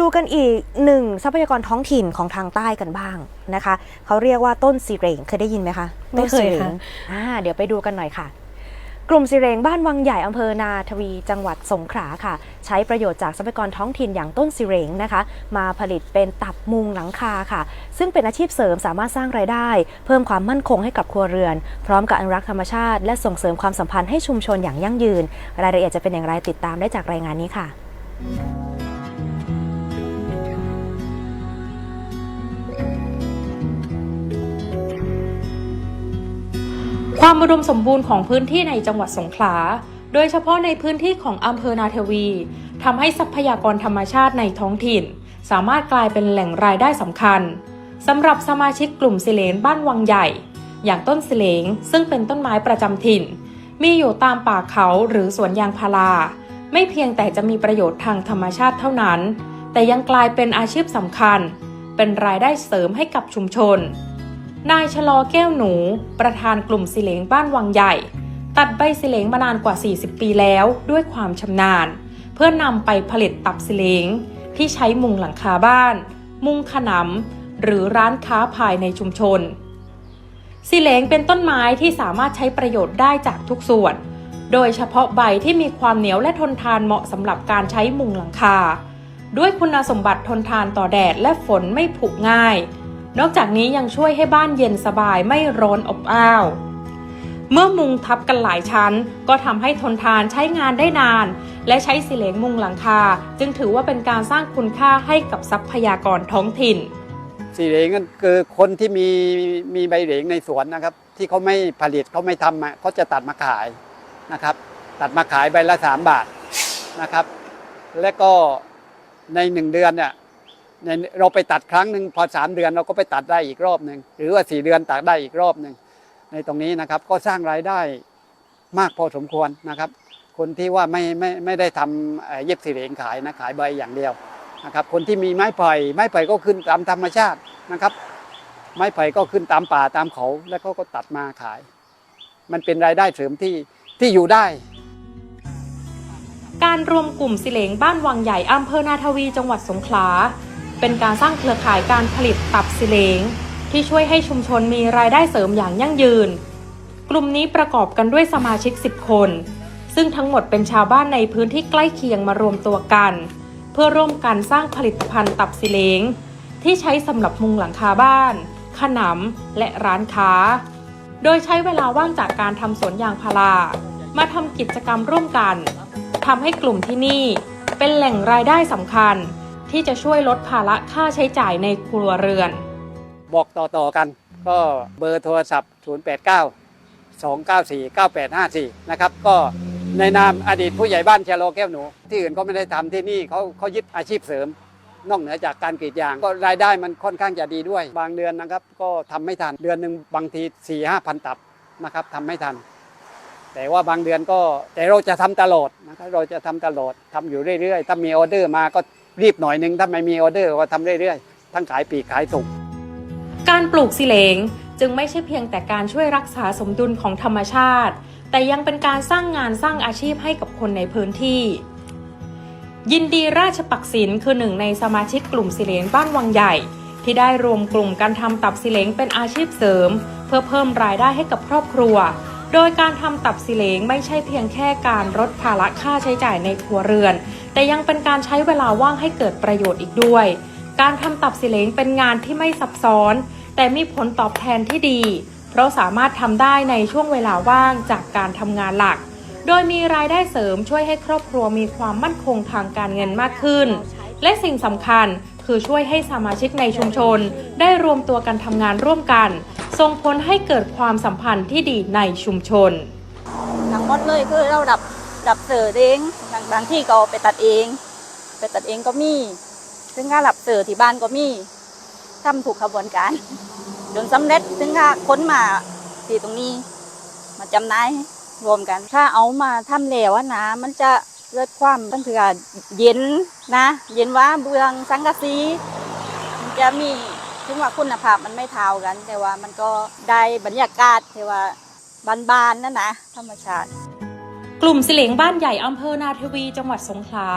ดูกันอีกหนึ่งทรัพยากรท้องถิ่นของทางใต้กันบ้างนะคะเขาเรียกว่าต้นสีเรงเคยได้ยินไหมคะไม่เคยต้นสีรงค่ะอ่าเดี๋ยวไปดูกันหน่อยค่ะ กลุ่มสีเรงบ้านวังใหญ่อำเภอนาทวีจังหวัดสงขลาค่ะ ใช้ประโยชน์จากทรัพยากรท้องถิ่นอย่างต้นสีเรงนะคะ มาผลิตเป็นตับมุงหลังคาค่ะ ซึ่งเป็นอาชีพเสริมสามารถสร้างรายได้ เพิ่มความมั่นคงให้กับครัวเรือน พร้อมกับอนุรักษ์ธรรมชาติ และส่งเสริมความสัมพันธ์ให้ชุมชนอย่างยั่งยืน รายละเอียดจะเป็นอย่างไรติดตามได้จากรายงานนี้ค่ะ ความอุดมสมบูรณ์ของพื้นที่ในจังหวัดสงขลา โดยเฉพาะในพื้นที่ของอำเภอนาทวีทำให้ทรัพยากรธรรมชาติในท้องถิ่น สามารถกลายเป็นแหล่งรายได้สำคัญสำหรับสมาชิกกลุ่มสิเลนบ้านวังใหญ่ อย่างต้นสิเลงซึ่งเป็นต้นไม้ประจำถิ่น มีอยู่ตามป่าเขาหรือสวนยางพารา ไม่เพียงแต่จะมีประโยชน์ทางธรรมชาติเท่านั้น แต่ยังกลายเป็นอาชีพสำคัญ เป็นรายได้เสริมให้กับชุมชน นายชะลอแก้วหนู ประธานกลุ่มสิเหลงบ้านวังใหญ่ ตัดใบสิเหลงมานานกว่า 40 ปีแล้วด้วยความชำนาญ เพื่อนำไปผลิตตับสิเหลงที่ใช้มุงหลังคาบ้าน มุงขนำหรือร้านค้าภายในชุมชนสิเหลงเป็นต้นไม้ที่สามารถใช้ประโยชน์ได้จากทุกส่วน โดยเฉพาะใบที่มีความเหนียวและทนทานเหมาะสำหรับการใช้มุงหลังคา ด้วยคุณสมบัติทนทานต่อแดดและฝนไม่ผุง่าย นอกจากนี้ยังช่วยให้บ้านเย็นสบายไม่ร้อนอบอ้าว เมื่อมุงทับกันหลายชั้น ก็ทำให้ทนทานใช้งานได้นาน และใช้สิเหลงมุงหลังคา จึงถือว่าเป็นการสร้างคุณค่าให้กับทรัพยากรท้องถิ่นสีเหลงก็คือคนที่มีมีใบเหลงในสวนนะครับ ที่เขาไม่ผลิตเขาไม่ทำเขาจะตัดมาขายนะครับ ตัดมาขายใบละสามบาทนะครับ และก็ในหนึ่งเดือนเนี่ย ในเราไปตัดครั้งหนึ่งพอสามเดือนเราก็ไปตัดได้อีกรอบหนึ่งหรือว่าสี่เดือนตัดได้อีกรอบหนึ่งในตรงนี้นะครับก็สร้างรายได้มากพอสมควรนะครับ คนที่ว่าไม่ไม่ไม่ได้ทำเย็บสีเหลงขายนะขายใบอย่างเดียวนะครับ คนที่มีไม้ไผ่ไม้ไผ่ก็ขึ้นตามธรรมชาตินะครับ ไม้ไผ่ก็ขึ้นตามป่าตามเขาแล้วเขาก็ตัดมาขาย มันเป็นรายได้เสริมที่ที่อยู่ได้การรวมกลุ่มสิเหลงบ้านวังใหญ่อำเภอนาทวีจังหวัดสงขลา เป็นการสร้างเครือข่ายการผลิตตับสิเลง ที่ช่วยให้ชุมชนมีรายได้เสริมอย่างยั่งยืน กลุ่มนี้ประกอบกันด้วยสมาชิก 10 คน ซึ่งทั้งหมดเป็นชาวบ้านในพื้นที่ใกล้เคียงมารวมตัวกัน เพื่อร่วมกันสร้างผลิตภัณฑ์ตับสิเลง ที่ใช้สำหรับมุงหลังคาบ้าน ขนำและร้านค้า โดยใช้เวลาว่างจากการทำสวนยางพารามาทำกิจกรรมร่วมกันทำให้กลุ่มที่นี่เป็นแหล่งรายได้สำคัญ ที่จะช่วยลดภาระค่าใช้จ่ายในครัวเรือน บอกต่อๆกันก็เบอร์โทรศัพท์ 089 294 9854 นะครับ ก็ในนามอดีตผู้ใหญ่บ้านเชโลแก้วหนู ที่อื่นก็ไม่ได้ทำที่นี่เขาเขายึดอาชีพเสริม นอกเหนือจากการกรีดยาง ก็รายได้มันค่อนข้างจะดีด้วย บางเดือนนะครับ ก็ทำไม่ทันเดือนหนึ่งบางที4ี่ห้าพันตับนะครับทำไม่ทัน แต่ว่าบางเดือนก็แต่เราจะทำตลอดนะครับเราจะทำตลอดทำอยู่เรื่อยๆ ถ้ามีออเดอร์มาก็ รีบหน่อยนึงถ้าไม่มีออเดอร์ก็ทำเรื่อยๆ ทั้งขายปีกขายส่ง การปลูกสิเหลงจึงไม่ใช่เพียงแต่การช่วยรักษาสมดุลของธรรมชาติ แต่ยังเป็นการสร้างงานสร้างอาชีพให้กับคนในพื้นที่ ยินดีราชปักศิลคือหนึ่งในสมาชิกกลุ่มสิเหลงบ้านวังใหญ่ ที่ได้รวมกลุ่มการทำตับสิเหลงเป็นอาชีพเสริม เพื่อเพิ่มรายได้ให้กับครอบครัว โดยการทำตับสิเหลงไม่ใช่เพียงแค่การลดภาระค่าใช้จ่ายในครัวเรือน แต่ยังเป็นการใช้เวลาว่างให้เกิดประโยชน์อีกด้วย การทำตับสิเลงเป็นงานที่ไม่ซับซ้อน แต่มีผลตอบแทนที่ดี เพราะสามารถทำได้ในช่วงเวลาว่างจากการทำงานหลัก โดยมีรายได้เสริมช่วยให้ครอบครัวมีความมั่นคงทางการเงินมากขึ้น และสิ่งสำคัญคือช่วยให้สมาชิกในชุมชน ได้รวมตัวกันทำงานร่วมกัน ส่งผลให้เกิดความสัมพันธ์ที่ดีในชุมชนทั้งหมดเลยคือเราดับ ดับเสือเองบางบางที่ก็ไปตัดเอง ไปตัดเองก็มี ซึ่งค่าหลับเสือที่บ้านก็มีทำถูกขบวนการ จนสำเร็จซึ่งค่าค้นมาที่ตรงนี้ มาจำหนายรวมกัน ถ้าเอามาทำแล้วนะมันจะเกิดความตั้งเถื่อเย็นนะ เย็นว่าเบืองสังกะสีมันจะมีถึงว่าคุณภาพมันไม่เท่ากัน แต่ว่ามันก็ได้บรรยากาศที่ว่าบานๆนั่นนะธรรมชาติ กลุ่มสิเหลงบ้านใหญ่อำเภอนาทวี จังหวัดสงขลา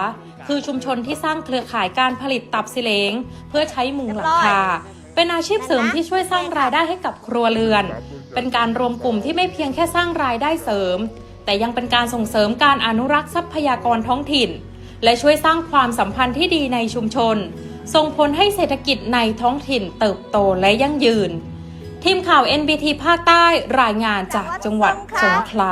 คือชุมชนที่สร้างเครือข่ายการผลิตตับสิเหลงเพื่อใช้มุงหลังคา เป็นอาชีพเสริมที่ช่วยสร้างรายได้ให้กับครัวเรือน เป็นการรวมกลุ่มที่ไม่เพียงแค่สร้างรายได้เสริม แต่ยังเป็นการส่งเสริมการอนุรักษ์ทรัพยากรท้องถิ่น และช่วยสร้างความสัมพันธ์ที่ดีในชุมชน ส่งผลให้เศรษฐกิจในท้องถิ่นเติบโตและยั่งยืน ทีมข่าว NBT ภาคใต้รายงานจากจังหวัดสงขลา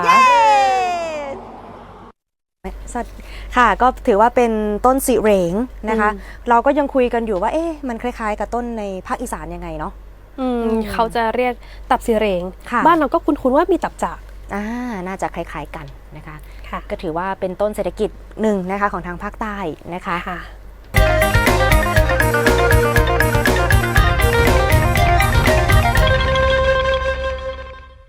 สวัสดีค่ะก็ถือว่าเป็นต้นสิเหรงนะคะ เราก็ยังคุยกันอยู่ว่าเอ๊ะมันคล้ายๆ กับต้นในภาคอีสานยังไงเนาะอืมอืมเขาจะเรียกตับสีเหรงค่ะบ้านเราก็คุ้นๆว่ามีตับจากอ่าน่าจะคล้ายๆกันนะคะค่ะก็ถือว่าเป็นต้นเศรษฐกิจหนึ่งนะคะของทางภาคใต้นะคะค่ะ